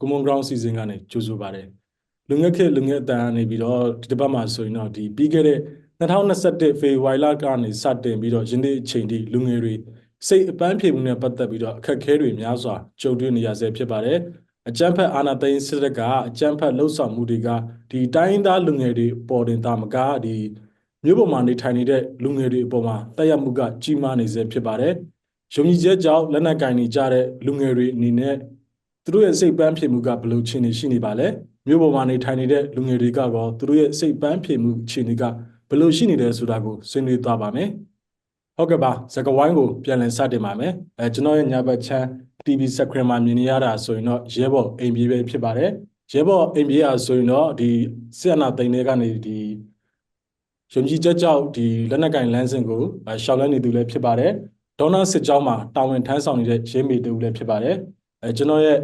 မင်္ဂလာပါ Common Ground Season ကနေကြိုဆိုပါတယ်လူငယ်ခေတ်လူငယ်အတန်းကနေပြီးတော့ဒီတစ်ပတ်မှာဆိုရင်တော့ဒီပြီးခဲ့တဲ့2021ဖေဖော်ဝါရီလကနေစတင်ပြီးတော့ယနေ့အချိန်ထိလူငယ်တွေစိတ်အပန်းဖြေမှုနဲ့ပတ်သက်ပြီးတော့အခက်အခဲတွေများစွာကြုံတွေ့နေရဆဲဖြစ်ပါတယ်အကြမ်းဖက်အာဏာသိမ်းစစ်တပ်ကအကြမ်းဖက်လှုပ်ဆောင်မှုတွေကဒီတိုင်းသားလူငယ်တွေပေါ်တင်တာမကဒီမြို့ပေါ်မှာနေထိုင်နေတဲ့လူငယ်တွေအပေါ်မှာတက်ရောက်မှုကကြီးမားနေဆဲဖြစ်ပါတယ်ယုံကြည်ချက်ကြောင့်လက်နက်ကင်နေကြတဲ့လူငယ်တွေအနေနဲ့ သူတို့ရဲ့စိတ်ပန်းဖြေမှုကဘယ်လိုအခြေအနေရှိနေပါလဲမြို့ပေါ်မှာနေထိုင်နေတဲ့လူငယ်တွေကတော့သူတို့ရဲ့စိတ်ပန်းဖြေမှုအခြေအနေကဘယ်လိုရှိနေတယ်ဆိုတာကိုဆွေးနွေးသွားပါမယ်ဟုတ်ကဲ့ပါစကဝိုင်းကိုပြန်လည်စတင်ပါမယ်အဲကျွန်တော်ရဲ့ညာဘက်ချမ်း TV screen မှာမြင်နေရတာဆိုရင်တော့ရဲဘော်အိမ်ပြေးပဲဖြစ်ပါတယ်ရဲဘော်အိမ်ပြေးရဆိုရင်တော့ဒီစစ်အာဏာသိမ်းတဲ့ကနေဒီယုံကြည်ချက်ကြောင့်ဒီလက်နက်ကင်လမ်းစဉ်ကိုရှောက်လန်းနေသူလည်းဖြစ်ပါတယ်ဒေါနာစစ်ကြောင်းမှာတာဝန်ထမ်းဆောင်နေတဲ့ရဲမေတူလည်းဖြစ်ပါတယ်အဲကျွန်တော်ရဲ့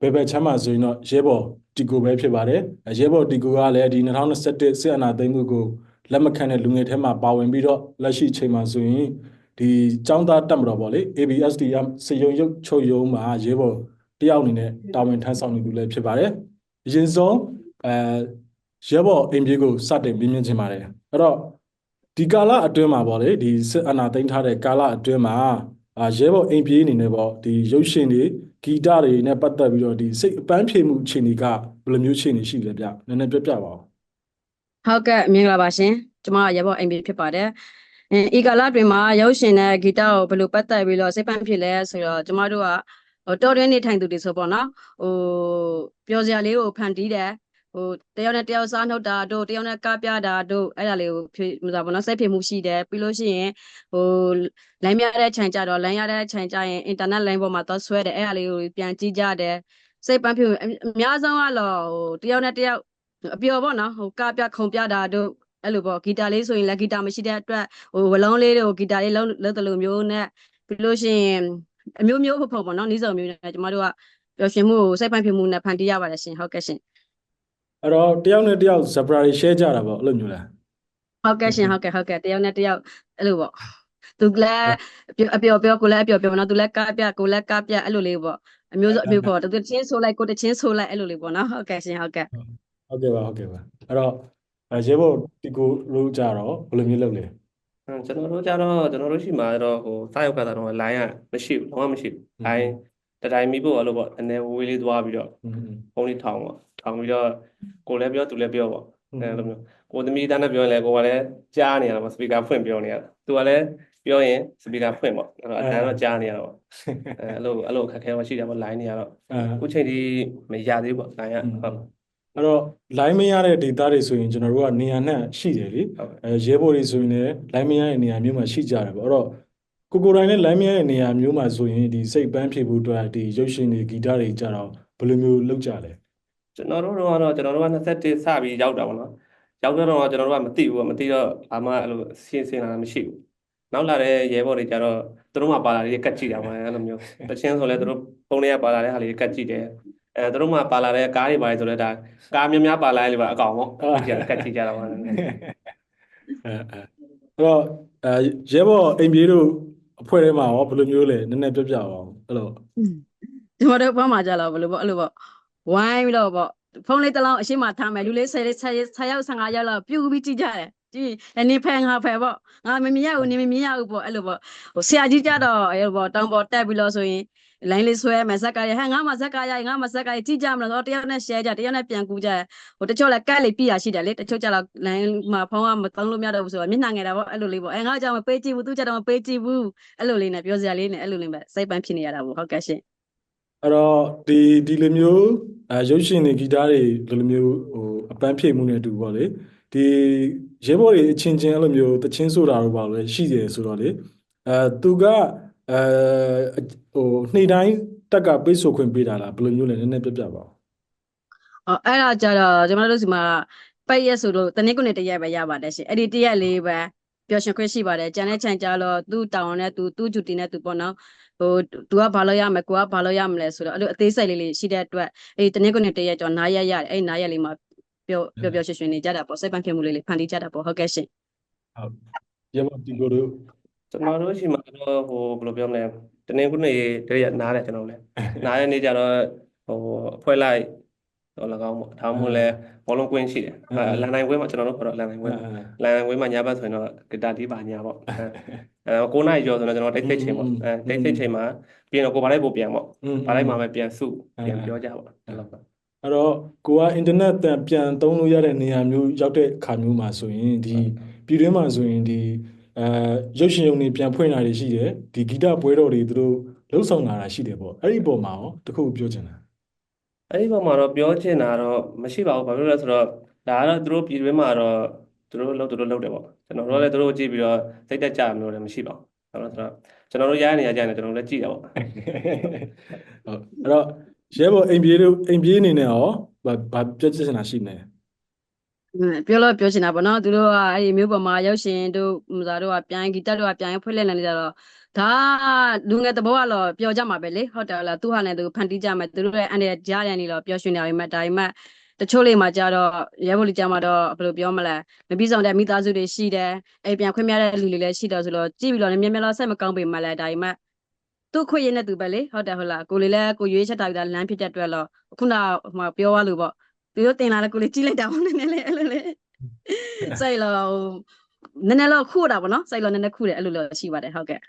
ဘယ်ဘက်ချမ်းမှာဆိုရင်တော့ရဲဘော်တီကိုပဲဖြစ်ပါတယ်ရဲဘော်တီကိုကလည်းဒီ2021စစ်အာဏာသိမ်းမှုကိုလက်မခံတဲ့လူငယ်ထဲမှာပါဝင်ပြီးတော့လက်ရှိချိန်မှာဆိုရင်ဒီចောင်းသားတက်မတော်ပေါ့လေ ABSDM စေယုံရုပ်ချုပ်ယုံမှာရဲဘော်တယောက်အနေနဲ့တာဝန်ထမ်းဆောင်နေသူလည်းဖြစ်ပါတယ်အရင်ဆုံးအဲရဲဘော်အိမ်ပြေးကိုစတင်ပြင်းပြချင်ပါတယ်အဲ့တော့ဒီကာလအတွင်းမှာပေါ့လေဒီစစ်အာဏာသိမ်းထားတဲ့ကာလအတွင်းမှာအာရဲဘော်အိမ်ပြေးအနေနဲ့ပေါ့ဒီရုပ်ရှင်တွေ ဂီတတွေနဲ့ပတ်သက်ပြီးတော့ဒီစိတ်အပန်းဖြေမှုအခြေအနေကဘယ်လိုမျိုးအခြေအနေရှိလဲဗျနည်းနည်းပြောပြပါဦးဟုတ်ကဲ့မင်္ဂလာပါရှင်ကျွန်မရဘောအိမ်ပြီဖြစ်ပါတယ်အင်းဤကာလတွင်မှာရုပ်ရှင်နဲ့ဂီတကိုဘယ်လိုပတ်သက်ပြီးတော့စိတ်ပန်းဖြစ်လဲဆိုတော့ကျွန်မတို့ကဟိုတော်တွင်းနေထိုင်သူတွေဆိုပေါ့နော်ဟိုပျော်စရာလေးကိုဖန်တီးတယ် ဟိုတယောက်နဲ့တယောက်စားနှုတ်တာတို့တယောက်နဲ့ကားပြတာတို့အဲ့ဒါလေးကိုဖြစ်မစားပေါ့နော်စိတ်ဖြစ်မှုရှိတယ်ပြီးလို့ရှိရင်ဟိုလိုင်းရတဲ့ခြံကြတော့လိုင်းရတဲ့ခြံကြရင်အင်တာနက်လိုင်းပေါ်မှာသွားဆွဲတယ်အဲ့ဒါလေးကိုပြန်ကြည့်ကြတယ်စိတ်ပန်းဖြစ်အများဆုံးကတော့ဟိုတယောက်နဲ့တယောက်အပျော်ပေါ့နော်ဟိုကားပြခုံပြတာတို့အဲ့လိုပေါ့ဂီတာလေးဆိုရင်လည်းဂီတာမရှိတဲ့အတွက်ဟိုဝလုံးလေးတွေကိုဂီတာလေးလုံးလုံးတလို့မျိုးနဲ့ပြီးလို့ရှိရင်အမျိုးမျိုးဖို့ပေါ့နော်နီးစုံမျိုးနဲ့ကျမတို့ကပျော်ရွှင်မှုကိုစိတ်ပန်းဖြစ်မှုနဲ့ဖန်တီးရပါတယ်ရှင်ဟုတ်ကဲ့ရှင် အဲ့တော့တယောက်နဲ့တယောက် surprise share ကြတာပေါ့အဲ့လိုမျိုးလားဟုတ်ကဲ့ရှင်ဟုတ်ကဲ့ဟုတ်ကဲ့တယောက်နဲ့တယောက်အဲ့လိုပေါ့သူလည်းအပျော်ပျော်ကိုလည်းအပျော်ပျော်နော်သူလည်းကားပြကိုလည်းကားပြအဲ့လိုလေးပေါ့အမျိုးစုအမျိုးပေါ့သူချင်းဆိုလိုက်ကိုတချင်းဆိုလိုက်အဲ့လိုလေးပေါ့နော်ဟုတ်ကဲ့ရှင်ဟုတ်ကဲ့ဟုတ်ကဲ့ပါဟုတ်ကဲ့ပါအဲ့တော့အဲရဲဘော်တီကိုလို့ကြတော့ဘယ်လိုမျိုးလုပ်လဲဟမ်ကျွန်တော်တို့ကြတော့ကျွန်တော်တို့ရှိမှာတော့ဟိုစာရောက်ကတာတော့ line ကမရှိဘူးလုံးဝမရှိဘူး line တတိုင်းမိဖို့အဲ့လိုပေါ့နည်းနည်းဝေးလေးသွားပြီးတော့อืมဖုန်းလေးထောင်ပေါ့ ထောင်ပြီးတော့ကိုလည်းပြောသူလည်းပြောပေါ့อืมအဲ့လိုမျိုးကိုသမီးတန်းနဲ့ပြောရင်လည်းကိုကလည်းကြားနေရတာပေါ့စပီကာဖွင့်ပြောနေရတာသူကလည်းပြောရင်စပီကာဖွင့်ပေါ့အဲ့တော့အတန်းတော့ကြားနေရတာပေါ့အဲ့လိုအဲ့လိုအခက်အခဲမရှိတာပေါ့ line နေရတော့အဲအခုချိန်ထိမရသေးဘူးပေါ့ line ကဟုတ်အဲ့တော့ line မရတဲ့ data တွေဆိုရင်ကျွန်တော်တို့ကနေရာနဲ့ရှိတယ်လေဟုတ်အဲရဲဘော်တွေဆိုရင်လည်း line မရတဲ့နေရာမျိုးမှာရှိကြတယ်ပေါ့အဲ့တော့ကိုကိုတိုင်းလည်း line မရတဲ့နေရာမျိုးမှာဆိုရင်ဒီစိတ်ပန်းဖြေဖို့အတွက်ဒီရုပ်ရှင်တွေဂီတတွေကြတော့ဘယ်လိုမျိုးလုပ်ကြလဲ ကျွန်တော်တို့တော့ကျွန်တော်တို့က21စပြီးရောက်တာပေါ့နော်ရောက်တော့ကျွန်တော်တို့ကမသိဘူးပေါ့မသိတော့အာမအဲ့လိုရှင်းစင်လာတာမရှိဘူးနောက်လာတဲ့ရဲဘော်တွေကြတော့သူတို့မှပါလာလေးကတ်ကြည့်တာပေါ့အဲ့လိုမျိုးတချင်းဆိုလဲသူတို့ပုံတွေကပါလာတဲ့ဟာလေးကတ်ကြည့်တယ်အဲသူတို့မှပါလာတဲ့ကားတွေပါလေဆိုလဲဒါကားများများပါလာလေပါအကောင်ပေါ့ကြည့်ကတ်ကြည့်ကြတာပေါ့အဲအဲအဲ့တော့အဲရဲဘော်အိမ်ပြေးတို့အဖွဲ့ထဲမှာရောဘယ်လိုမျိုးလဲနည်းနည်းပြောပြပါအောင်အဲ့လိုဒီမတို့ဘက်မှာကြတော့ဘယ်လိုပေါ့အဲ့လိုပေါ့ ဝိုင်းပြီးတော့ပေါ့ဖုန်းလေးတစ်လုံးအရှိမထားမယ်လူလေး10လေး10ယောက်15ယောက်လောက်ပြုတ်ပြီးကြည့်ကြတယ်ကြည့်အနေဖဲငါဖဲပေါ့ငါမမြင်ရဘူးနေမမြင်ရဘူးပေါ့အဲ့လိုပေါ့ဟိုဆရာကြီးကြတော့အဲ့လိုပေါ့တောင်ပေါ်တက်ပြီးလို့ဆိုရင်လိုင်းလေးဆွဲမယ်ဇက်ကရဟဲ့ငါမဇက်ကရငါမဇက်ကရကြည့်ကြမလားတော့တယောက်နဲ့ share ကြတယောက်နဲ့ပြန်ကူကြဟိုတချို့လည်းကတ်လေးပြရရှိတယ်လေတချို့ကျတော့လိုင်းမှာဖုန်းကမသုံးလို့မရတော့ဘူးဆိုတော့မျက်နှာငယ်တာပေါ့အဲ့လိုလေးပေါ့အဲငါကြောင့်မပေးကြည့်ဘူးသူကြတော့မပေးကြည့်ဘူးအဲ့လိုလေးနဲ့ပြောစရာလေးနဲ့အဲ့လိုလေးပဲစိတ်ပန်းဖြစ်နေရတာပေါ့ဟုတ်ကဲ့ရှင် အဲ့တော့ဒီဒီလိုမျိုးအဲရုပ်ရှင်တွေဂီတတွေဒီလိုမျိုးဟိုအပန်းဖြေမှုနဲ့အတူပေါ့လေဒီရဲဘော်တွေအချင်းချင်းအဲ့လိုမျိုးတချင်းဆိုတာတော့ပါလို့ရှိတယ်ဆိုတော့လေအဲသူကအဲဟိုနှိမ့်တိုင်းတက်ကပေးဆိုခွင့်ပေးတာလားဘယ်လိုမျိုးလဲနည်းနည်းပြပြပါဦးအော်အဲ့ဒါကြတော့ကျွန်တော်တို့စီမှာပိတ်ရက်ဆိုလို့တနည်းကုနဲ့တရက်ပဲရပါတယ်ရှင်အဲ့ဒီတရက်လေးပဲပျော်ရွှင်ခွင့်ရှိပါတယ်ကြံတဲ့ခြံကြတော့သူ့တောင်းနဲ့သူသူ့ဂျူတီနဲ့သူပေါ့နော် ဟိုသူကဘာလို့ရမယ်ကိုကဘာလို့ရမလဲဆိုတော့အဲ့လိုအသေးစိတ်လေးလေးရှိတဲ့အတွက်အဲ့ဒီတနည်းကုနဲ့တရက်ကျော်နားရက်ရတယ်အဲ့ဒီနားရက်လေးမှာပျော်ပျော်ပျော်ရွှင်ရွှင်နေကြတာပေါ့စိတ်ပန်းဖြစ်မှုလေးလေးဖန်တီးကြတာပေါ့ဟုတ်ကဲ့ရှင်ရဲဘော်ဒီကိုတို့ကျွန်တော်တို့ရှိမှာတော့ဟိုဘယ်လိုပြောမလဲတနေ့ခုနေ့တရက်နားတယ်ကျွန်တော်လည်းနားတဲ့နေ့ကျတော့ဟိုအဖွဲ့လိုက် တော့၎င်းပေါ့ဒါမှမဟုတ်လဲဘောလုံးကွင်းရှိတယ်အဲလန်နိုင်ကွင်းမှာကျွန်တော်တို့ခေါ်တော့လန်နိုင်ကွင်းပေါ့လန်နိုင်ကွင်းမှာညဘက်ဆိုရင်တော့ဂီတာတီးပါညာပေါ့အဲအဲ9နာရီကျော်ဆိုတော့ကျွန်တော်တိတ်ဆိတ်ချိန်ပေါ့အဲတိတ်ဆိတ်ချိန်မှာပြင်တော့ကိုပါလိုက်ပို့ပြန်ပေါ့อืมပါလိုက်မှာပဲပြန်စုပြန်ပြောကြပေါ့အဲ့လိုပေါ့အဲ့တော့ကိုကအင်တာနက်တန်ပြန်သုံးလို့ရတဲ့နေရာမျိုးရောက်တဲ့အခါမျိုးမှာဆိုရင်ဒီပြည်တွင်းမှာဆိုရင်ဒီအဲရုပ်ရှင်ရုံတွေပြန်ဖွင့်တာတွေရှိတယ်ဒီဂီတပွဲတော်တွေသူတို့လှုပ်ဆောင်လာတာရှိတယ်ပေါ့အဲ့ဒီအပေါ်မှာရောတခုပြောချင်တာ အဲ့ဒီဘက်မှာတော့ပြောချင်တာတော့မရှိပါဘူးဘာဖြစ်လို့လဲဆိုတော့ဒါကတော့သူတို့ပြည်တွင်းမှာတော့သူတို့လုပ်သူတို့လုပ်တယ်ပေါ့ကျွန်တော်တို့လည်းသူတို့ကြည့်ပြီးတော့စိတ်တက်ကြမလို့လည်းမရှိပါဘူးဘာလို့လဲဆိုတော့ကျွန်တော်တို့ရရနေရကြရင်ကျွန်တော်တို့လည်းကြည့်တာပေါ့ဟုတ်အဲ့တော့ရဲဘော်အိမ်ပြေးတို့အိမ်ပြေးအနေနဲ့ရောဘာဘာပြောချင်တာရှိနေလဲอืมပြောလို့ပြောချင်တာပေါ့နော်သူတို့ကအဲ့ဒီမျိုးပေါ်မှာရုပ်ရှင်တို့ဟိုစားတို့ကပြန်ဂီတတို့ကပြန်ဖွင့်လှစ်နေကြတော့ ဒါလူငယ်တဘောကတော့ပျော်ကြမှာပဲလေဟုတ်တယ်လားသူဟာနဲ့သူဖန်တီးကြမယ်သူတို့ရဲ့အန်တဲ့ကြားရန်နေတော့ပျော်ရွှင်နေရမှာဒါပေမဲ့တချို့လေးမှာကြတော့ရဲဘော်လေးကြမှာတော့ဘယ်လိုပြောမလဲမပြီးဆောင်တဲ့မိသားစုတွေရှိတယ်အိမ်ပြန်ခွင့်မရတဲ့လူတွေလည်းရှိတော့ဆိုတော့ကြည့်ပြီးတော့လည်းမြင်မြင်တော့စိတ်မကောင်းပေမဲ့လည်းဒါပေမဲ့သူ့ခွင့်ရတဲ့သူပဲလေဟုတ်တယ်ဟုတ်လားကိုလေးလည်းကိုရွေးချက်ထားပြီးသားလမ်းဖြစ်တဲ့အတွက်တော့ခုနကဟိုပြောရလို့ပေါ့သူတို့တင်လာတဲ့ကိုလေးကြည့်လိုက်တာပေါ့နည်းနည်းလေးအဲ့လိုလေစိုက်လို့နည်းနည်းတော့ခုတာပေါ့နော်စိုက်လို့နည်းနည်းခုတယ်အဲ့လိုလို့ရှိပါတယ်ဟုတ်ကဲ့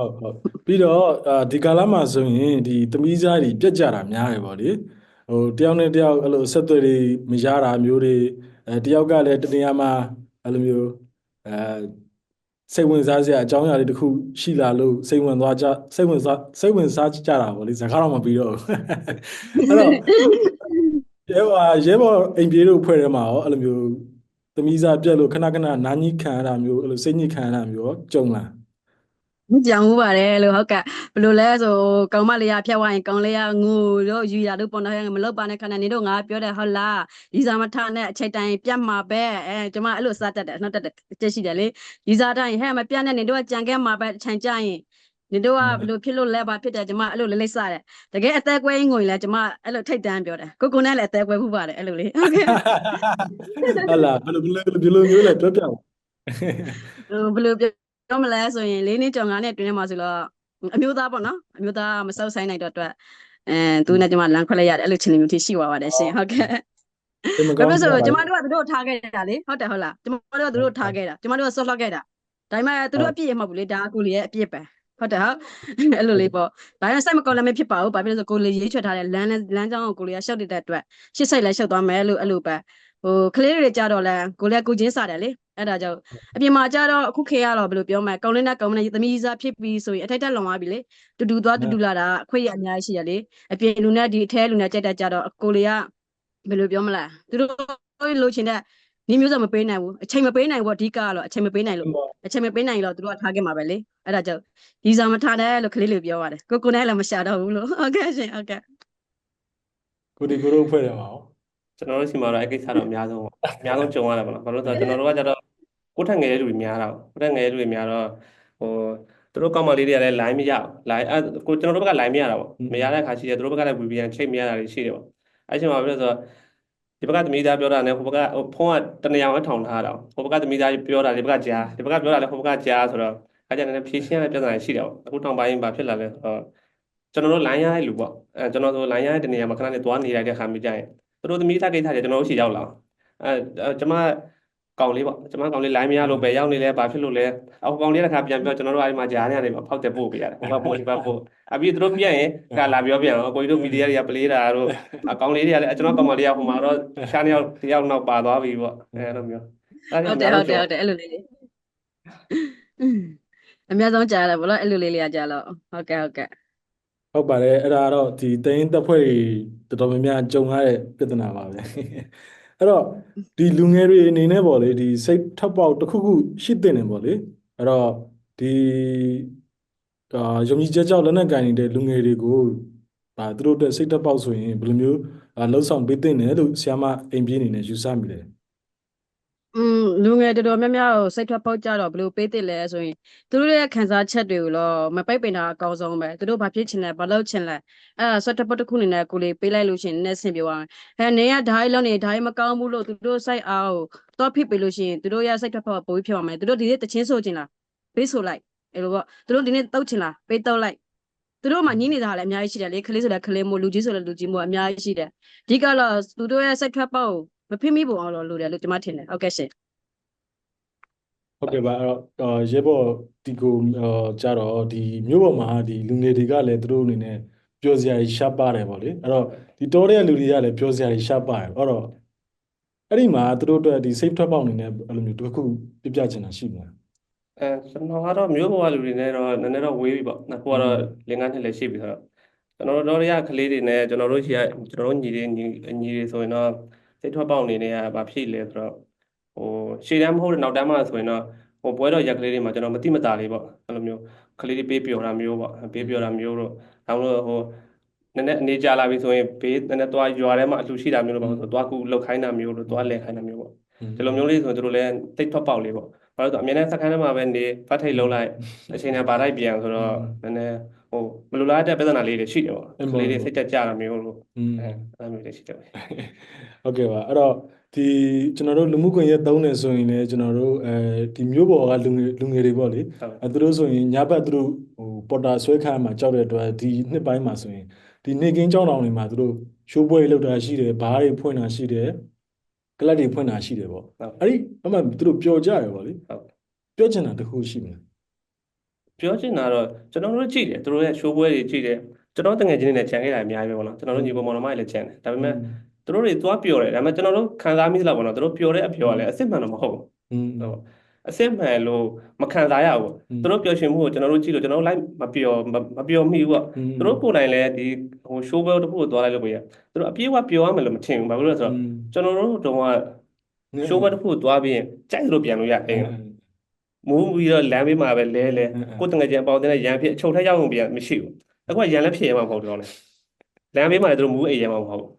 ဟုတ်ဟုတ်ပြီးတော့အာဒီကာလမှာဆိုရင်ဒီသမီးစားတွေပြက်ကြတာများတယ်ပေါ့လေဟိုတယောက်နဲ့တယောက်အဲ့လိုဆက်သွယ်တွေမရတာမျိုးတွေအဲတယောက်ကလည်းတနေရာမှာအဲ့လိုမျိုးအဲစိတ်ဝင်စားစရာအကြောင်းအရာတွေတစ်ခုရှိလာလို့စိတ်ဝင်သွားကြစိတ်ဝင်စားစိတ်ဝင်စားကြတာပေါ့လေဇာတ်ကားတော့မပြီးတော့ဘူးအဲ့တော့ရဲဘော်ရဲဘော်အိမ်ပြေတို့ဖွဲ့ထဲမှာရောအဲ့လိုမျိုးသမီးစားပြက်လို့ခဏခဏနားကြီးခံရတာမျိုးအဲ့လိုစိတ်ညစ်ခံရတာမျိုးရောကြုံလား မကြောင်ဘူးပါတယ်လို့ဟုတ်ကဲ့ဘယ်လိုလဲဆိုကောင်မလေးရဖြတ်သွားရင်ကောင်လေးရငိုတော့ယူရတော့ပေါ်တော့မလောက်ပါနဲ့ခဏနေတော့ငါပြောတယ်ဟုတ်လားရီစာမထနဲ့အချိန်တိုင်းပြတ်မှာပဲအဲကျွန်မအဲ့လိုစားတတ်တယ်နောက်တက်တယ်ချက်ရှိတယ်လေရီစာတိုင်းဟဲ့မပြတ်နဲ့နေတော့ကြံခဲ့မှာပဲအချိန်ကြရင်နေတော့ကဘယ်လိုဖြစ်လို့လဲပါဖြစ်တယ်ကျွန်မအဲ့လိုလေးလေးစားတယ်တကယ်အသက်ကွဲငိုရင်လဲကျွန်မအဲ့လိုထိတ်တန်းပြောတယ်ကိုကိုနဲ့လည်းအသက်ကွဲဖူးပါတယ်အဲ့လိုလေဟုတ်ကဲ့ဟုတ်လားဘယ်လိုဘယ်လိုဘယ်လိုမျိုးလဲပြောပြအောင်ဟိုဘယ်လိုပြော မလဲဆိုရင်လေးနှစ်ကျော်ငါးနှစ်တွင်းထဲမှာဆိုတော့အမျိုးသားပေါ့နော်အမျိုးသားမစောက်ဆိုင်နိုင်တော့အတွက်အဲသူနဲ့ကျွန်မလမ်းခွဲလိုက်ရတယ်အဲ့လိုချင်းလေးမျိုးထိရှိသွားပါတယ်ရှင်ဟုတ်ကဲ့ဒီမဘာကောင်းဖြစ်လို့စရာဆိုပါတော့ကျမတို့ကသူတို့ထားခဲ့တာလေဟုတ်တယ်ဟုတ်လားကျမတို့ကသူတို့ထားခဲ့တာကျမတို့ကဆော့လှောက်ခဲ့တာဒါပေမဲ့သူတို့အပြစ်ရမှာဘူးလေဒါကကိုလေးရဲ့အပြစ်ပဲဟုတ်တယ်ဟုတ်အဲ့လိုလေးပေါ့ဒါပေမဲ့စိတ်မကောင်းလည်းမဖြစ်ပါဘူးဘာဖြစ်လို့လဲဆိုကိုလေးရေးချွတ်ထားတဲ့လမ်းနဲ့လမ်းကြောင်းကိုကိုလေးကရှောက်နေတဲ့အတွက်ရှစ်စိတ်လည်းရှောက်သွားမယ်လို့အဲ့လိုပဲဟိုကလေးတွေကြတော့လဲကိုလေးကကိုချင်းစားတယ်လေ အဲ့ဒါကြောင့်အပြင်မှာကြတော့အခုခေတ်ကတော့ဘယ်လိုပြောမလဲကောင်းလေးနဲ့ကောင်းမလေးသမီးစားဖြစ်ပြီးဆိုရင်အထိုက်တက်လွန်သွားပြီလေတူတူသွားတူတူလာတာအခွင့်ရအများကြီးရှိရလေအပြင်လူနဲ့ဒီအထဲလူနဲ့ကြိုက်တတ်ကြတော့ကိုလေးကဘယ်လိုပြောမလဲသူတို့လိုချင်တဲ့ဒီမျိုးစုံမပေးနိုင်ဘူးအချိန်မပေးနိုင်ဘူးအဓိကကတော့အချိန်မပေးနိုင်လို့အချိန်မပေးနိုင်လို့သူတို့ကထားခဲ့မှာပဲလေအဲ့ဒါကြောင့်ဒီစာမထားနဲ့လို့ကလေးလေးပြောပါတယ်ကိုကိုနဲ့လည်းမရှာတော့ဘူးလို့ဟုတ်ကဲ့ရှင်ဟုတ်ကဲ့ကိုဒီကိုတို့ဖွဲ့တယ်ပါအောင်ကျွန်တော်တို့စီမှာတော့အဲ့ကိစ္စတော့အများဆုံးပေါ့အများဆုံးကြုံရတယ်ပေါ့နော်ဘာလို့လဲဆိုတော့ကျွန်တော်တို့ကကြတော့ ကိုယ်ထက်ငယ်တဲ့လူတွေများတာပေါ့ကိုယ်ထက်ငယ်တဲ့လူတွေများတော့ဟိုသူတို့ကောင်းမလေးတွေကလည်း line မရဘူး line အဲကိုကျွန်တော်တို့ဘက်က line မရတာပေါ့မရတဲ့အခါရှိတယ်သူတို့ဘက်ကလည်း VPN ချိတ်မရတာတွေရှိတယ်ပေါ့အဲ့ချိန်မှာပြောဆိုတော့ဒီဘက်ကသမီးသားပြောတာနဲ့ဟိုဘက်ကဟိုဖုန်းကတနေရာဝဲထောင်ထားတာဟိုဘက်ကသမီးသားပြောတာဒီဘက်ကကြားဒီဘက်ကပြောတာလည်းဟိုဘက်ကကြားဆိုတော့အဲ့ကြတဲ့ဖြည့်ရှင်းရတဲ့ပြဿနာရှိတယ်ပေါ့အခုတောင်ပိုင်းမှာဖြစ်လာလဲဆိုတော့ကျွန်တော်တို့ line ရတဲ့လူပေါ့အဲကျွန်တော်တို့ line ရတဲ့တနေရာမှာခဏနေသွားနေရတဲ့ခါမျိုးကြရင်သူတို့သမီးသားကိစ္စတွေကျွန်တော်တို့ရှိရောက်လာအဲအဲကျွန်မ ကောင်လေးပေါ့ကျွန်မကောင်လေး line မရလို့ပဲရောက်နေလဲဘာဖြစ်လို့လဲအခုကောင်လေးတစ်ခါပြန်ပြောကျွန်တော်တို့အဲဒီမှာကြားနေရတယ်ပေါ့ဖောက်တယ်ပို့ပေးရတယ်ဟိုဘပို့ဒီဘပို့အပြီးသူတို့ပြန်ရင်ကလာပြောပြန်အောင်ကိုကြီးတို့မီဒီယာတွေကပလေးတာတို့အကောင်လေးတွေကလည်းကျွန်တော်ကောင်မလေးကဟိုမှာတော့ရှားနေရောက်တယောက်နောက်ပါသွားပြီပေါ့အဲလိုမျိုးအဲဟုတ်တယ်ဟုတ်တယ်ဟုတ်တယ်အဲ့လိုလေးလေးအများဆုံးကြားရတယ်ဗောနော်အဲ့လိုလေးလေးကကြားလို့ဟုတ်ကဲ့ဟုတ်ကဲ့ဟုတ်ပါတယ်အဲ့ဒါကတော့ဒီတင်းတပ်ဖွဲ့တွေတော်တော်များများကြုံရတဲ့ပြဿနာပါပဲ အဲ့တော့ဒီလူငယ်တွေအနေနဲ့ပေါ့လေဒီစိတ်ထပ်ပေါက်တစ်ခုခုရှိတဲ့နေပေါ့လေအဲ့တော့ဒီအာယုံကြည်ချက်ကြောင့်လက်နက်ကင်နေတဲ့လူငယ်တွေကိုဒါသူတို့အတွက်စိတ်ထပ်ပေါက်ဆိုရင်ဘယ်လိုမျိုးအာလှုပ်ဆောင်ပေးတဲ့နယ်လို့ဆရာမအိမ်ပြေးအနေနဲ့ယူဆမိတယ် อืมလူငယ်တော်တော်များများကိုစိတ်ထွက်ပေါက်ကြတော့ဘယ်လိုပေးသစ်လဲဆိုရင်သူတို့ရဲ့ခံစားချက်တွေကိုတော့မပိတ်ပင်တာအကောင်းဆုံးပဲသူတို့ဘာဖြစ်ချင်လဲဘာလုပ်ချင်လဲအဲ့ဒါဆွတ်တပတ်တစ်ခုအနေနဲ့ကိုလေးပေးလိုက်လို့ရှိရင်နည်းဆင်ပြောရမယ်ဟဲ့နေရဓာတ်လုံးနေဓာတ်မကောင်းဘူးလို့သူတို့စိတ်အားကိုတော့ဖြစ်ပေးလို့ရှိရင်သူတို့ရဲ့စိတ်ထွက်ပေါက်ပိုပြီးဖြစ်ပါမယ်သူတို့ဒီနေ့တချင်းဆိုချင်လားပေးဆိုလိုက်အဲ့လိုပေါ့သူတို့ဒီနေ့တောက်ချင်လားပေးတောက်လိုက်သူတို့မှညင်းနေတာလည်းအများကြီးရှိတယ်လေကလေးဆိုလည်းကလေးမို့လူကြီးဆိုလည်းလူကြီးမို့အများကြီးရှိတယ်အဓိကတော့သူတို့ရဲ့စိတ်ထွက်ပေါက်ကို မဖိမိပုံအောင်လို့လိုတယ်လို့ကျွန်မထင်တယ်ဟုတ်ကဲ့ရှင်ဟုတ်ကဲ့ပါအဲ့တော့အော်ရဲဘော်ဒီကိုအော်ကြတော့ဒီမြို့ပေါ်မှာဒီလူငယ်တွေကလည်းသူတို့အနေနဲ့ပြောစရာကြီးရှားပါတယ်ပေါ့လေအဲ့တော့ဒီတောတဲ့လူတွေကလည်းပြောစရာကြီးရှားပါတယ်အဲ့တော့အဲ့ဒီမှာသူတို့အတွက်ဒီ safe ထွက်ပေါက်အနေနဲ့အဲ့လိုမျိုးတစ်ခုပြပြချင်တာရှိမလားအဲကျွန်တော်ကတော့မျိုးပေါ်ကလူတွေနဲ့တော့နည်းနည်းတော့ဝေးပြီပေါ့နောက်ခုကတော့လင်္ကာနဲ့လည်းရှိပြီဆိုတော့ကျွန်တော်တို့ရကလေးတွေနဲ့ကျွန်တော်တို့ရှိရကျွန်တော်တို့ညီတွေညီညီတွေဆိုရင်တော့ စိတ်ထွက်ပေါက်အနေနဲ့ကဘာဖြစ်လဲဆိုတော့ဟိုရှေ့တန်းမဟုတ်တဲ့နောက်တန်းမှဆိုရင်တော့ဟိုပွဲတော်ရက်ကလေးတွေမှာကျွန်တော်မတိမတာလေးပေါ့အဲ့လိုမျိုးကလေးတွေပေးပျော်တာမျိုးပေါ့ပေးပျော်တာမျိုးတော့ဒါမှမဟုတ်ဟိုနည်းနည်းအနေကြလာပြီဆိုရင်ဘေးနည်းနည်းသွားရွာထဲမှာအလှရှိတာမျိုးလို့ပေါ့ဆိုသွားကူလောက်ခိုင်းတာမျိုးလို့သွားလဲခိုင်းတာမျိုးပေါ့ဒီလိုမျိုးလေးဆိုရင်တို့လည်းတိတ်ထွက်ပေါက်လေးပေါ့ ဘာလို့ဆိုအမြဲတမ်းစက္ကန့်ထဲမှာပဲနေဖတ်ထိတ်လုံးလိုက်အချိန်နဲ့ဗာလိုက်ပြန်ဆိုတော့နည်းနည်းဟိုမလိုလားတဲ့ပြဿနာလေးတွေရှိတယ်ပေါ့ကလေးတွေစိတ်တက်ကြတာမျိုးလို့อืมအဲအဲ့လိုမျိုးတွေရှိတယ်ပဲဟုတ်ကဲ့ပါအဲ့တော့ဒီကျွန်တော်တို့လူမှုကွန်ရက်သုံးနေဆိုရင်လည်းကျွန်တော်တို့အဲဒီမျိုးပေါ်ကလူငယ်လူငယ်တွေပေါ့လေဟုတ်အဲသူတို့ဆိုရင်ညဘက်သူတို့ဟိုပေါ်တာဆွဲခန်းမှာကြောက်တဲ့အတွက်ဒီနှစ်ပိုင်းမှာဆိုရင်ဒီနေကင်းကြောင်းတောင်တွေမှာသူတို့ရှိုးပွဲတွေလုပ်တာရှိတယ်ဘားတွေဖွင့်တာရှိတယ် ကလပ်တွေဖွင့်တာရှိတယ်ပေါ့ဟုတ်အဲ့ဒီအမှသူတို့ပျော်ကြရပေါ့လေဟုတ်ပြောချင်တာတစ်ခုရှိမလားပြောချင်တာတော့ကျွန်တော်တို့ကြည့်တယ်သူတို့ရဲ့ရှိုးပွဲတွေကြည့်တယ်ကျွန်တော်တငယ်ချင်းတွေနဲ့ခြံခဲ့တာအများကြီးပဲပေါ့နော်ကျွန်တော်တို့ညီကောင်မောင်နှမတွေလည်းခြံတယ်ဒါပေမဲ့သူတို့တွေသွားပျော်တယ်ဒါပေမဲ့ကျွန်တော်တို့ခံစားမိသလောက်ပေါ့နော်သူတို့ပျော်တဲ့အပျော်ကလည်းအစစ်မှန်တော့မဟုတ်ဘူးอืมဟုတ် အစစ်မှန်လို့မခံစားရဘူးသူတို့ပျော်ရွှင်မှုကိုကျွန်တော်တို့ကြည့်လို့ကျွန်တော်တို့ live မပျော်မပျော်မိဘူးပေါ့သူတို့ကိုယ်တိုင်လည်းဒီဟို show bell တစ်ခုကိုသွားလိုက်လို့ပဲသူတို့အပြည့်အဝပျော်ရမယ်လို့မထင်ဘူးဘာလို့လဲဆိုတော့ကျွန်တော်တို့တော့ show bell တစ်ခုကိုသွားပြီးရင်ကြိုက်လို့ပြန်လို့ရအိမ်မူးပြီးတော့လမ်းဘေးမှာပဲလဲလဲကိုယ်တငယ်ချင်းပေါင်းတဲ့ရန်ဖြစ်အချုပ်ထက်ရောက်အောင်ပြန်မရှိဘူးအခုကရန်လည်းဖြစ်ရမှာမဟုတ်တော့လဲ လမ်းဘေးမှာလည်းသူတို့ move အိမ်ရမှာမဟုတ်ဘူး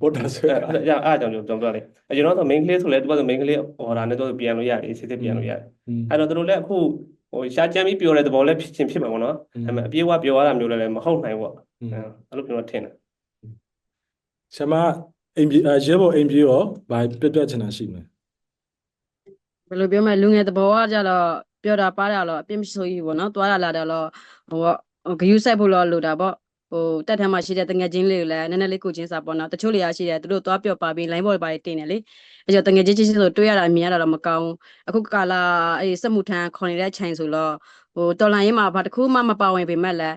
ဘုဒ္ဓဆိုရအဲ့ဒါအားကြောင့်ကျွန်တော်ပြောတယ်အကျွန်တော်ဆို main ကလေးဆိုလဲသူကဆို main ကလေး order နဲ့တော့ပြန်လို့ရတယ်စစ်စစ်ပြန်လို့ရတယ်အဲ့တော့သူတို့လည်းအခုဟိုရှားကြမ်းပြီးပြောတဲ့သဘောလည်းဖြစ်ချင်းဖြစ်မှာပေါ့နော်ဒါပေမဲ့အပြေးဝပြောရတာမျိုးလည်းမဟုတ်နိုင်ဘူးပေါ့အဲ့လိုကျွန်တော်ထင်တယ်ဆရာမအိမ်ပြေရဲဘော်အိမ်ပြေရောဘာပြပြချင်တာရှိမလဲဘယ်လိုပြောမလဲလူငယ်သဘောကကြတော့ပြောတာပါတာတော့အပြစ်မရှိဘူးပေါ့နော်သွားတာလာတာတော့ဟိုကဂယူးဆိုင်ဖို့တော့လိုတာပေါ့ ဟိုတက်ထမ်းမှာရှိတဲ့တငယ်ချင်းလေးကိုလည်းနည်းနည်းလေးကိုချင်းစာပေါ့နော်တချို့လေရရှိတယ်သူတို့သွားပြောပါပြီး line ပေါ်ပါတင်တယ်လေအဲကြောင့်တငယ်ချင်းချင်းဆိုတွေးရတာမြင်ရတာတော့မကောင်းဘူးအခုကာလာအေးစက်မှုထမ်းခေါ်နေတဲ့ချိန်ဆိုတော့ဟိုတော်လိုင်းရေးမှာဘာတစ်ခုမှမပါဝင်ပေမဲ့လည်း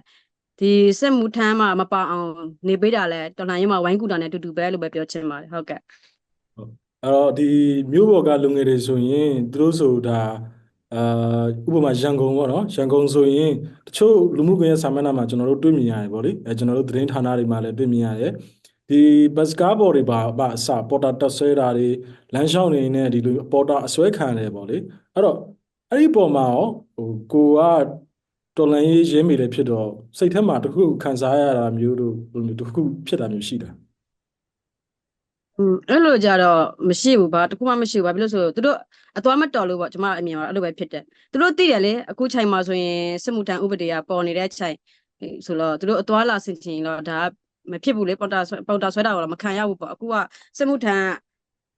ဒီစက်မှုထမ်းမှာမပါအောင်နေပေးတာလဲတော်လိုင်းရေးမှာဝိုင်းကူတာနဲ့အတူတူပဲလို့ပဲပြောချင်ပါတယ်ဟုတ်ကဲ့အဲ့တော့ဒီမြို့ပေါ်ကလူငယ်တွေဆိုရင်သူတို့ဆိုတာ အာဥပမာရန်ကုန်ပေါ့နော်ရန်ကုန်ဆိုရင်တချို့လူမှုကွန်ရက်စာမျက်နှာမှာကျွန်တော်တို့တွေ့မြင်ရတယ်ပေါ့လေအဲကျွန်တော်တို့သတင်းဌာနတွေမှာလည်းတွေ့မြင်ရတယ်ဒီဘတ်စကားဘော်တွေပါပါအစပေါ်တာတက်ဆွဲတာတွေလမ်းလျှောက်နေနေဒီလိုပေါ်တာအဆွဲခံရတယ်ပေါ့လေအဲ့တော့အဲ့ဒီပေါ်မှာရောဟိုကိုကတော်လန်ရေးရင်းမိတယ်ဖြစ်တော့စိတ်ထဲမှာတစ်ခုခုခံစားရတာမျိုးတို့ဘယ်လိုမျိုးတစ်ခုခုဖြစ်တာမျိုးရှိတာ อืมအဲ့လိုကြတော့မရှိဘူးဘာတစ်ခုမှမရှိဘူးဘာဖြစ်လို့ဆိုသူတို့အသွားမတော်လို့ပေါ့ကျမအမြင်ပါအဲ့လိုပဲဖြစ်တယ်သူတို့သိတယ်လေအခုချိန်မှာဆိုရင်စစ်မှုထမ်းဥပဒေကပေါ်နေတဲ့ချိန်အေးဆိုတော့သူတို့အသွားလာဆင်ချင်တော့ဒါကမဖြစ်ဘူးလေပေါ်တာဆွဲပေါ်တာဆွဲတာတော့မခံရဘူးပေါ့အခုကစစ်မှုထမ်း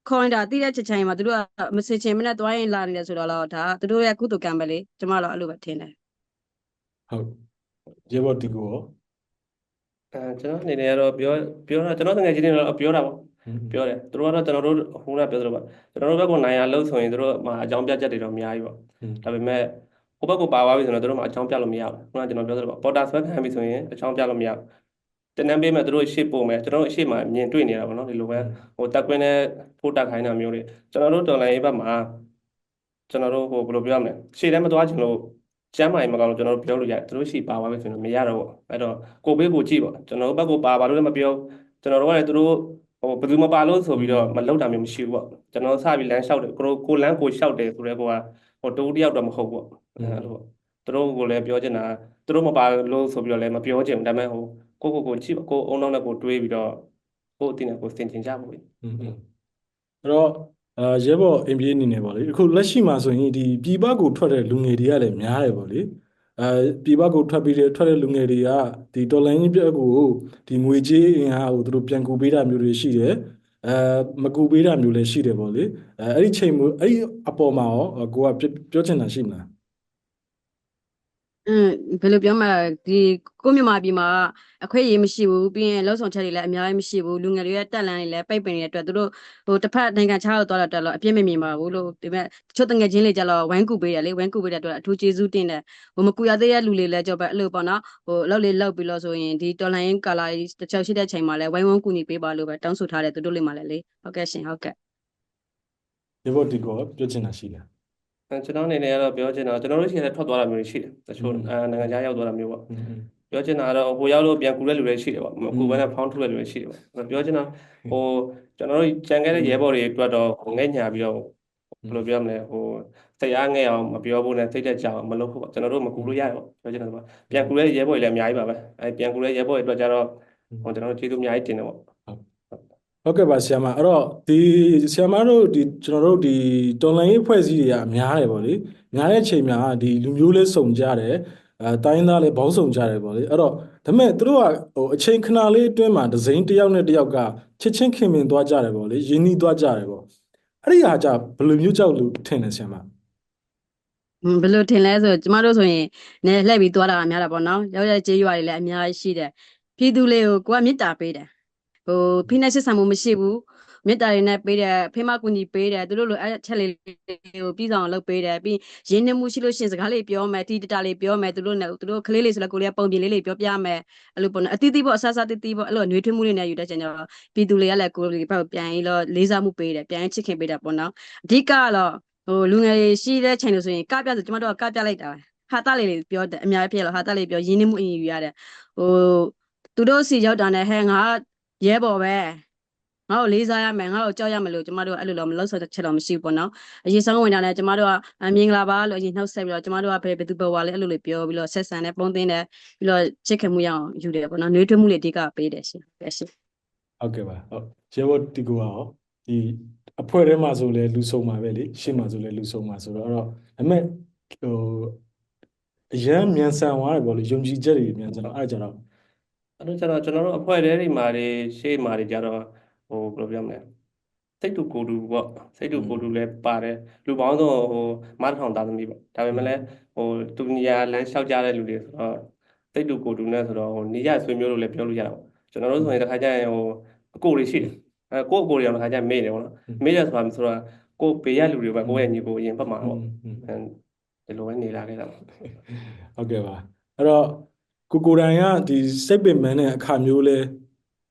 ခေါ်ရင်ဒါသိတဲ့ချက်ချင်းမှာသူတို့ကမစင်ချင်မနဲ့သွားရင်လာနေတယ်ဆိုတော့ဒါကသူတို့ရဲ့ကုသကံပဲလေကျမတော့အဲ့လိုပဲထင်တယ်ဟုတ်ရေဘော်ဒီကိုရောအဲကျွန်တော်အနေနဲ့ကတော့ပြောပြောတာကျွန်တော်တငယ်ချင်းတွေတော့ပြောတာပေါ့ ပြောတယ်သူတို့ကတော့ကျွန်တော်တို့ဟိုကပြောသလိုပါကျွန်တော်တို့ဘက်ကနိုင်ရလို့ဆိုရင်သူတို့မှာအကြောင်းပြချက်တွေတော့အများကြီးပေါ့อืมဒါပေမဲ့ဟိုဘက်ကပါသွားပြီဆိုတော့သူတို့မှာအကြောင်းပြလို့မရဘူးခုနကကျွန်တော်ပြောသလိုပါပေါ်တာဆွဲခံပြီဆိုရင်အကြောင်းပြလို့မရဘူးတနန်းပေးမဲ့သူတို့ရှေ့ပို့မယ်ကျွန်တော်တို့ရှေ့မှာမြင်တွေ့နေတာပေါ့နော်ဒီလိုပဲဟိုတက်ကွင်းနဲ့ဖိုးတက်ခိုင်းတာမျိုးတွေကျွန်တော်တို့တော်လိုင်းရေးဘက်မှာကျွန်တော်တို့ဟိုဘယ်လိုပြောရမလဲရှေ့တန်းမသွားချင်လို့ကျမ်းမာရေးမကောင်းလို့ကျွန်တော်တို့ပြောလို့ရတယ်သူတို့ရှေ့ပါသွားပြီဆိုရင်မရတော့ဘူးအဲ့တော့ကိုဘေးကိုကြည့်ပေါ့ကျွန်တော်တို့ဘက်ကိုပါပါလို့လည်းမပြောကျွန်တော်တို့ကလည်းသူတို့ ဟိုဘယ်သူမပါလို့ဆိုပြီးတော့မလောက်တာမျိုးမရှိဘူးပေါ့ကျွန်တော်စပြီးလမ်းလျှောက်တယ်ကိုကိုလမ်းကိုလျှောက်တယ်ဆိုတော့ကိုကဟိုတူတယောက်တော့မဟုတ်ဘူးပေါ့အဲ့လိုသူတို့ကိုလည်းပြောချင်တာသူတို့မပါလို့ဆိုပြီးတော့လည်းမပြောချင်ဘူးဒါပေမဲ့ဟိုကိုကိုကိုကြည့်ပေါ့ကိုအုံနောက်နဲ့ကိုတွေးပြီးတော့ကိုအတင်းနဲ့ကိုစင်ကျင်ကြပါဘူးอืมအဲ့တော့အာရဲဘော်အင်ပြေးအနေနဲ့ပေါ့လေအခုလက်ရှိမှာဆိုရင်ဒီပြည်ပကိုထွက်တဲ့လူငယ်တွေကလည်းများတယ်ပေါ့လေ အဲပြည်ပကိုထွက်ပြီးတဲ့ထွက်တဲ့လူငယ်တွေကဒီတော်လိုင်းကြီးပြက်ကိုဒီငွေကြေးအင်အားကိုသူတို့ပြန်ကူပေးတာမျိုးတွေရှိတယ်အဲမကူပေးတာမျိုးလည်းရှိတယ်ပေါ့လေအဲအဲ့ဒီချိန်မျိုးအဲ့ဒီအပေါ်မှာရောကိုကပြောပြောချင်တာရှိမလားအ อืมဘယ်လိုပြောမလဲဒီကိုမြန်မာပြည်မှာအခွင့်အရေးမရှိဘူးပြီးရင်လောက်ဆောင်ချက်တွေလည်းအများကြီးမရှိဘူးလူငယ်တွေရဲ့တက်လန်တွေလည်းပိတ်ပင်နေတဲ့အတွက်သူတို့ဟိုတစ်ဖက်နိုင်ငံခြားကိုသွားတော့တက်လို့အပြစ်မမြင်ပါဘူးလို့ဒီမဲ့တချို့တငယ်ချင်းတွေကြတော့ဝိုင်းကူပေးတယ်လေဝိုင်းကူပေးတဲ့အတွက်အထူးကျေးဇူးတင်တယ်ဟိုမကူရသေးတဲ့လူတွေလည်းကြောက်ပဲအဲ့လိုပေါ့နော်ဟိုလောက်လေးလောက်ပြီးလို့ဆိုရင်ဒီတော်လိုင်းကာလာတချို့ရှိတဲ့ချိန်မှာလည်းဝိုင်းဝန်းကူညီပေးပါလို့ပဲတောင်းဆိုထားတယ်သူတို့လေးမှလည်းလေဟုတ်ကဲ့ရှင်ဟုတ်ကဲ့ရေဘော်ဒီကိုပြောချင်တာရှိလားအဲ ကျွန်တော်အနေနဲ့ကတော့ပြောချင်တာကျွန်တော်တို့ရှိရင်လည်းထွက်သွားတာမျိုးရှိတယ်တချို့နိုင်ငံခြားရောက်သွားတာမျိုးပေါ့ပြောချင်တာကတော့ဟိုရောက်လို့ပြန်ကူတဲ့လူတွေရှိတယ်ပေါ့ကိုယ်ကလည်းဖောင်းထုတ်တဲ့လူတွေရှိတယ်ပေါ့ပြောချင်တာဟိုကျွန်တော်တို့ကြံခဲ့တဲ့ရဲဘော်တွေအတွက်တော့ဟိုငဲ့ညာပြီးတော့ဘယ်လိုပြောမလဲဟိုတရားငဲ့အောင်မပြောဖို့နဲ့စိတ်သက်ကြအောင်မလုပ်ဖို့ပေါ့ကျွန်တော်တို့မကူလို့ရရပေါ့ပြောချင်တာကပြန်ကူတဲ့ရဲဘော်တွေလည်းအများကြီးပါပဲအဲပြန်ကူတဲ့ရဲဘော်တွေအတွက်ကြတော့ဟိုကျွန်တော်တို့ကျေးဇူးအများကြီးတင်တယ်ပေါ့ ဟုတ်ကဲ့ပါဆရာမအဲ့တော့ဒီဆရာမတို့ဒီကျွန်တော်တို့ဒီတော်လိုင်းရေးဖွဲ့စည်းတွေကအများတယ်ပေါ့လေများတဲ့အချိန်မှာဒီလူမျိုးလေးစုံကြတယ်အဲတိုင်းသားလေးဘောင်းစုံကြတယ်ပေါ့လေအဲ့တော့ဒါပေမဲ့သူတို့ကဟိုအချိန်ခဏလေးအတွင်းမှာဒဇိန်တစ်ယောက်နဲ့တစ်ယောက်ကချစ်ချင်းခင်မင်သွားကြတယ်ပေါ့လေရင်းနှီးသွားကြတယ်ပေါ့အဲ့ဒီဟာကြဘယ်လိုမျိုးကြောက်လို့ထင်တယ်ဆရာမอืมဘယ်လိုထင်လဲဆိုကျမတို့ဆိုရင်နေလှည့်ပြီးသွားတာကများတာပေါ့နော်ရောက်ရကျေးရွာတွေလည်းအများကြီးရှိတယ်ပြည်သူလေးကိုကိုကမေတ္တာပေးတယ် ဟိုဖိနှိပ်ဆက်ဆံမှုမရှိဘူးမေတ္တာတွေနဲ့ပေးတယ်ဖေမကူညီပေးတယ်သူတို့လိုအဲ့ချက်လေးကိုပြီးဆောင်လုပ်ပေးတယ်ပြီးရင်းနှီးမှုရှိလို့ရှရင်စကားလေးပြောမယ်တီတတာလေးပြောမယ်သူတို့နဲ့သူတို့ကလေးလေးဆိုလည်းကိုလေးကပုံပြင်လေးလေးပြောပြမယ်အဲ့လိုပေါ့နော်အတီးတီးပေါ့အဆဆတီးတီးပေါ့အဲ့လိုနှွေးထွေးမှုလေးနဲ့ယူတဲ့ချိန်ကျတော့ပြည်သူလေးကလည်းကိုလေးဘက်ကိုပြန်ရင်တော့လေးစားမှုပေးတယ်ပြန်ရင်ချစ်ခင်ပေးတယ်ပေါ့နော်အဓိကကတော့ဟိုလူငယ်တွေရှိတဲ့ချိန်လို့ဆိုရင်ကပြဆိုကျမတို့ကကပြလိုက်တာပဲဟာတလေးလေးပြောတယ်အများကြီးဖြစ်လို့ဟာတလေးပြောရင်းနှီးမှုအရင်ယူရတယ်ဟိုသူတို့စီရောက်တာနဲ့ဟဲငါ ရဲဘော်ပဲငါ့ကိုလေးစားရမယ်ငါ့ကိုကြောက်ရမယ်လို့ကျမတို့ကအဲ့လိုတော့မလုပ်ဆိုတဲ့ချက်တော့မရှိဘူးပေါ့နော်အရင်ဆုံးဝင်တာနဲ့ကျမတို့ကအမြင်္ဂလာပါလို့အရင်နှုတ်ဆက်ပြီးတော့ကျမတို့ကဘယ်ဘယ်သူဘယ်ဝါလဲအဲ့လိုလေးပြောပြီးတော့ဆက်ဆံတယ်ပုံသင်းတယ်ပြီးတော့ချစ်ခင်မှုရအောင်ယူတယ်ပေါ့နော်နှွေးထွေးမှုလေးအဓိကပေးတယ်ရှင်ဟုတ်ကဲ့ရှင်ဟုတ်ကဲ့ပါဟုတ်ရေဘော်ဒီကိုကရောဒီအဖွဲ့ထဲမှာဆိုလဲလူစုံမှာပဲလေရှေ့မှာဆိုလဲလူစုံမှာဆိုတော့အဲ့တော့ဒါပေမဲ့ဟိုအရန်မြန်ဆန်သွားတယ်ပေါ့လေယုံကြည်ချက်တွေမြန်ဆန်တော့အဲ့ဒါကြတော့ အဲ့တော့ကျတော့ကျွန်တော်တို့အဖွဲ့တဲတွေမှာတွေရှေ့မှာတွေကြတော့ဟိုဘယ်လိုပြောမလဲစိတ်တူကိုတူပေါ့စိတ်တူကိုတူလည်းပါတယ်လူပေါင်းစုံဟိုမထောင်သားသမီးပေါ့ဒါပေမဲ့လည်းဟိုသူနေရာလမ်းလျှောက်ကြတဲ့လူတွေဆိုတော့စိတ်တူကိုတူနဲ့ဆိုတော့ဟိုနေရဆွေမျိုးလို့လည်းပြောလို့ရတာပေါ့ကျွန်တော်တို့ဆိုရင်တစ်ခါကျရင်ဟိုအကိုတွေရှိတယ်အဲကိုအကိုတွေတော့တစ်ခါကျမေ့တယ်ပေါ့နော်မေ့တယ်ဆိုတာဆိုတော့ကိုဘေးရလူတွေပဲကိုရဲ့ညီကိုအရင်ဖတ်မှာပေါ့အဲဒီလိုပဲနေလာခဲ့တာပေါ့ဟုတ်ကဲ့ပါအဲ့တော့ ကိုကိုတိုင်ကဒီစိတ်ပင်ပန်းတဲ့အခါမျိုးလဲ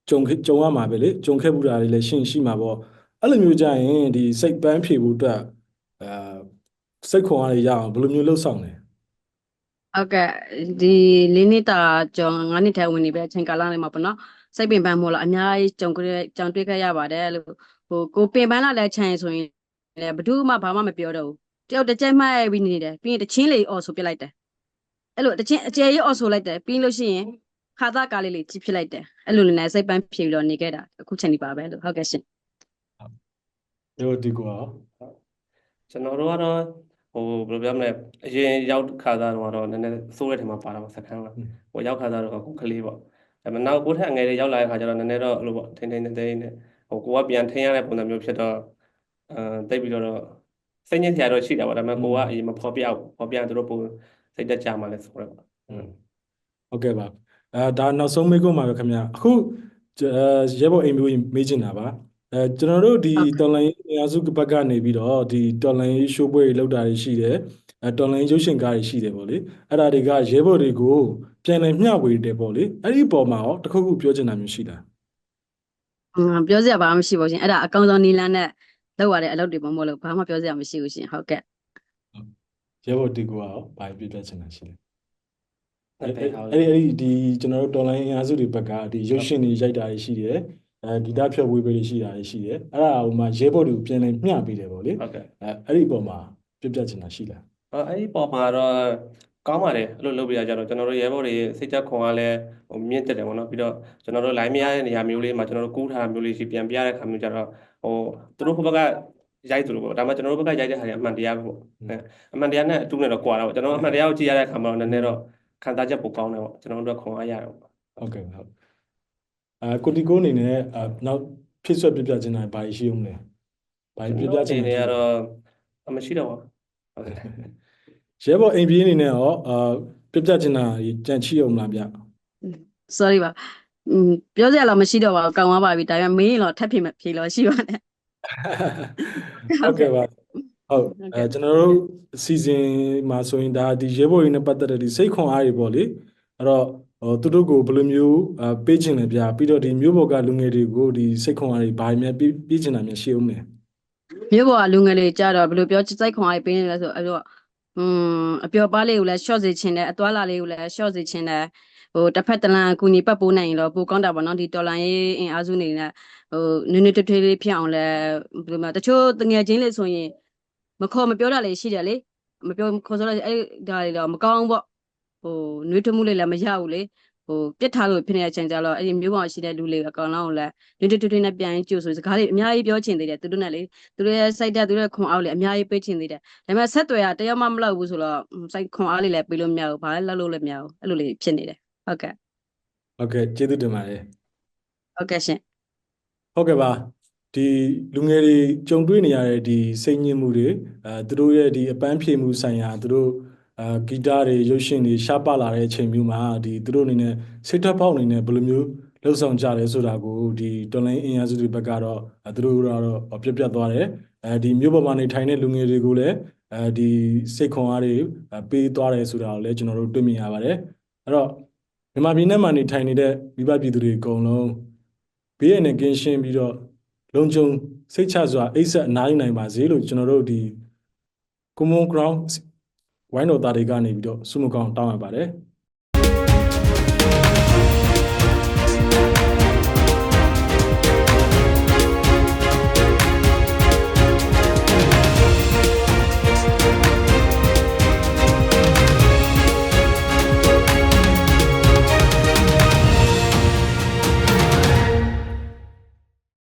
ကြုံခဲ့ကြုံရမှာပဲလေကြုံခဲ့မှုတာတွေလည်းရှင်းရှိမှာပေါ့အဲ့လိုမျိုးကြရင်ဒီစိတ်ပန်းဖြေဖို့အတွက်အာစိတ်ခွန်အားတွေရအောင်ဘယ်လိုမျိုးလှုပ်ဆောင်လဲဟုတ်ကဲ့ဒီလေးနှစ်တာကျော်ငါးနှစ်ထဲဝင်နေပဲအချိန်ကာလလေးမှာပေါ့နော်စိတ်ပင်ပန်းမို့လားအများကြီးကြုံကြကြုံတွေ့ခဲ့ရပါတယ်လို့ဟိုကိုပင်ပန်းလာတဲ့ခြံဆိုရင်လည်းဘယ်သူမှဘာမှမပြောတော့ဘူးတယောက်တစ်ချက်မှတ်ပြီးနေတယ်ပြီးရင်တချင်းလေးအော်ဆိုပြလိုက်တယ် အဲ့လိုတချင်းအကျယ်ကြီးအော်ဆိုလိုက်တယ်ပြီးလို့ရှိရင်ခါသားကားလေးလေးကြီးဖြစ်လိုက်တယ်အဲ့လိုလည်းစိတ်ပန်းဖြေပြီးတော့နေခဲ့တာအခုချိန်ဒီပါပဲလို့ဟုတ်ကဲ့ရှင်ဒီလိုဒီကိုရောကျွန်တော်တို့ကတော့ဟိုဘယ်လိုပြောမလဲအရင်ရောက်ခါသားတော့နည်းနည်းစိုးတဲ့ထဲမှာပါတာပေါ့စခန်းကဟိုရောက်ခါသားတော့ကိုကလေးပေါ့ဒါပေမဲ့နောက်ကိုထက်အငယ်တွေရောက်လာတဲ့ခါကျတော့နည်းနည်းတော့အဲ့လိုပေါ့ထိန်းထိန်းသိမ်းသိမ်းနဲ့ဟိုကိုကပြန်ထိန်းရတဲ့ပုံစံမျိုးဖြစ်တော့အဲတိတ်ပြီးတော့စိတ်ညစ်စရာတော့ရှိတာပေါ့ဒါပေမဲ့ကိုကအရင်မဖော်ပြဘူးဖော်ပြရင်သူတို့ပုံ စိတ်တက်ကြမှာလဲဆိုတော့ပေါ့ဟုတ်ကဲ့ပါအဲဒါနောက်ဆုံးမေးခွန်းပါပဲခင်ဗျအခုအဲရဲဘော်အိမ်မျိုးမေးချင်တာပါအဲကျွန်တော်တို့ဒီတော်လိုင်းအင်အားစုဘက်ကနေပြီးတော့ဒီတော်လိုင်းရှိုးပွဲတွေလုပ်တာတွေရှိတယ်အဲတော်လိုင်းရုပ်ရှင်ကားတွေရှိတယ်ပေါ့လေအဲ့ဒါတွေကရဲဘော်တွေကိုပြန်လည်မျှဝေတယ်ပေါ့လေအဲ့ဒီအပေါ်မှာရောတစ်ခုခုပြောချင်တာမျိုးရှိလားอืมပြောစရာဘာမှမရှိပါဘူးရှင်အဲ့ဒါအကောင်ဆုံးနီလန်းနဲ့လောက်ရတဲ့အလုပ်တွေမမို့လို့ဘာမှပြောစရာမရှိဘူးရှင်ဟုတ်ကဲ့ ရဲဘော်ဒီကိုရောဘာပြပြချင်တာရှိလဲအဲ့အဲ့ဒါအဲ့အဲ့ဒီဒီကျွန်တော်တို့တော်လိုင်းအင်အားစုတွေဘက်ကဒီရုပ်ရှင်တွေရိုက်တာတွေရှိတယ်အဲဂီတဖြတ်ဝေးပွဲတွေရှိတာတွေရှိတယ်အဲ့ဒါဟိုမှာရဲဘော်တွေကိုပြန်လည်မျှပေးတယ်ပေါ့လေဟုတ်ကဲ့အဲအဲ့ဒီအပေါ်မှာပြပြချင်တာရှိလားအော်အဲ့ဒီပေါ်မှာတော့ကောင်းပါတယ်အဲ့လိုလုပ်ပြရကြတော့ကျွန်တော်တို့ရဲဘော်တွေစိတ်သက်ခွန်အားလည်းဟိုမြင့်တက်တယ်ပေါ့နော်ပြီးတော့ကျွန်တော်တို့ line မရတဲ့နေရာမျိုးလေးမှာကျွန်တော်တို့ကူးထားတာမျိုးလေးရှိပြန်ပြရတဲ့ခါမျိုးကြတော့ဟိုသူတို့ဟိုဘက်က ရိုက်သူလို့ပေါ့ဒါမှကျွန်တော်တို့ဘက်ကရိုက်တဲ့ဟာတွေအမှန်တရားပဲပေါ့အဲအမှန်တရားနဲ့အတူနဲ့တော့ကွာတာပေါ့ကျွန်တော်အမှန်တရားကိုကြည့်ရတဲ့အခါမှာတော့နည်းနည်းတော့ခံစားချက်ပိုကောင်းတယ်ပေါ့ကျွန်တော်တို့ခွန်အားရတယ်ပေါ့ဟုတ်ကဲ့ဟုတ်အဲကိုတီကိုအနေနဲ့အဲနောက်ဖြစ်ဆွက်ပြပြချင်တာဘာရှိအောင်လဲဘာပြပြချင်နေလဲရတော့အမရှိတော့ပါဟုတ်ကဲ့ရဲဘော်အိမ်ပြေးအနေနဲ့ရောအာပြပြပြချင်တာကြံချိအောင်မလားဗျ sorry ပါอืมပြောစရာတော့မရှိတော့ပါဘူးကောင်းသွားပါပြီဒါပေမဲ့မင်းရင်တော့ထပ်ဖြေမဖြေလို့ရှိပါနဲ့ ဟုတ်ကဲ့ပါဟုတ်ဟုတ်အဲကဲ့ကျွန်တော်တို့အစီအစဉ်မှာဆိုရင်ဒါဒီရဲဘော်တွေနဲ့ပတ်သက်တဲ့ဒီစိတ်ခွန်အားတွေပေါ့လေအဲ့တော့ဟိုသူတို့ကိုဘယ်လိုမျိုးအာပေးချင်လဲဗျာပြီးတော့ဒီမျိုးဘော်ကလူငယ်တွေကိုဒီစိတ်ခွန်အားတွေဘာများပေးပေးချင်တာများရှိအောင်လဲမြို့ပေါ်ကလူငယ်လေးကြတော့ဘယ်လိုပြောစိတ်ခွန်အားပေးနေလဲဆိုအဲ့တော့อืมအပျော်ပါးလေးကိုလည်း short စေချင်တယ်အသွားလာလေးကိုလည်း short စေချင်တယ်ဟိုတစ်ဖက်တစ်လမ်းအကူညီပတ်ပိုးနိုင်ရင်တော့ပိုကောင်းတာပေါ့နော်ဒီတော်လိုင်းရေးအင်အားစုနေနဲ့ ဟိုနည်းနည်းထွေးထွေးလေးဖြစ်အောင်လဲဘယ်လိုမှတချို့တငယ်ချင်းလေးဆိုရင်မခေါ်မပြောတာလေးရှိတယ်လေမပြောခေါ်ဆိုတော့အဲ့ဒါလေးတော့မကောင်းဘူးပေါ့ဟိုနှွေးထွေးမှုလေးလည်းမရဘူးလေဟိုပြစ်ထားလို့ဖြစ်နေတဲ့အချိန်ကျတော့အဲ့ဒီမျိုးပေါ်ရှိတဲ့လူလေးအကောင်လုံးကိုလည်းနည်းနည်းထွေးထွေးနဲ့ပြန်ကြိုဆိုစကားလေးအများကြီးပြောချင်သေးတယ်သူတို့နဲ့လေသူတို့ရဲ့စိုက်တက်သူတို့ရဲ့ခွန်အားလေးအများကြီးပေးချင်သေးတယ်ဒါပေမဲ့ဆက်သွယ်ရတယောက်မှမလောက်ဘူးဆိုတော့ဟွန်းစိုက်ခွန်အားလေးလည်းပေးလို့မရဘူးဘာလဲလောက်လို့လည်းမရဘူးအဲ့လိုလေးဖြစ်နေတယ်ဟုတ်ကဲ့ဟုတ်ကဲ့ကျေးဇူးတင်ပါတယ်ဟုတ်ကဲ့ရှင် ဟုတ်ကဲ့ပါဒီလူငယ်တွေကြုံတွေ့နေရတဲ့ဒီစိတ်ညစ်မှုတွေအဲသူတို့ရဲ့ဒီအပန်းဖြေမှုဆိုင်ရာသူတို့အာဂီတတွေရုပ်ရှင်တွေရှားပလာတဲ့အချိန်မျိုးမှာဒီသူတို့အနေနဲ့စိတ်ထက်ပေါက်အနေနဲ့ဘယ်လိုမျိုးလှုပ်ဆောင်ကြလဲဆိုတာကိုဒီတော်လိုင်းအင်အားစုတွေဘက်ကတော့အဲသူတို့ကတော့ပြတ်ပြတ်သွားတယ်အဲဒီမျိုးပေါ်မှာနေထိုင်တဲ့လူငယ်တွေကိုလည်းအဲဒီစိတ်ခွန်အားတွေအဲပေးသွားတယ်ဆိုတာကိုလည်းကျွန်တော်တို့တွေ့မြင်ရပါတယ်အဲ့တော့မြန်မာပြည်နဲ့မှာနေထိုင်နေတဲ့မိဘပြည်သူတွေအကုန်လုံး ဘေးရန်နဲ့ကင်းရှင်းပြီးတော့လုံခြုံစိတ်ချစွာအိပ်ဆက်အနားယူနိုင်ပါစေလို့ကျွန်တော်တို့ဒီ common ground ဝိုင်းတော်သားတွေကနေပြီးတော့ဆုမကောင်းတောင်းရပါတယ်